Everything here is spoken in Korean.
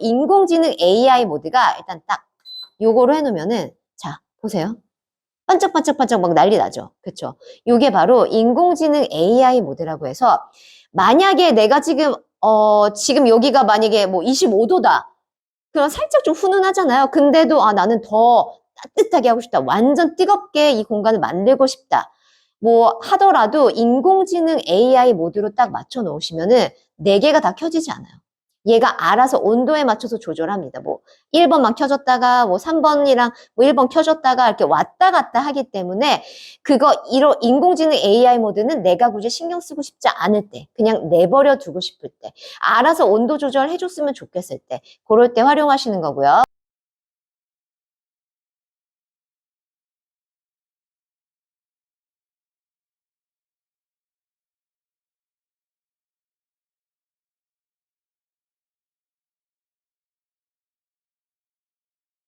인공지능 AI 모드가 일단 딱 요거로 해놓으면은 자 보세요. 반짝반짝반짝 막 난리 나죠. 그쵸? 요게 바로 인공지능 AI 모드라고 해서 만약에 내가 지금 어 지금 여기가 만약에 뭐 25도다. 그럼 살짝 좀 훈훈하잖아요. 근데도 아 나는 더 따뜻하게 하고 싶다. 완전 뜨겁게 이 공간을 만들고 싶다. 뭐 하더라도 인공지능 AI 모드로 딱 맞춰 놓으시면은 네 개가 다 켜지지 않아요. 얘가 알아서 온도에 맞춰서 조절합니다. 뭐 1번만 켜졌다가 뭐 3번이랑 뭐 1번 켜졌다가 이렇게 왔다 갔다 하기 때문에 그거 이런 인공지능 AI 모드는 내가 굳이 신경 쓰고 싶지 않을 때 그냥 내버려 두고 싶을 때 알아서 온도 조절해 줬으면 좋겠을 때 그럴 때 활용하시는 거고요.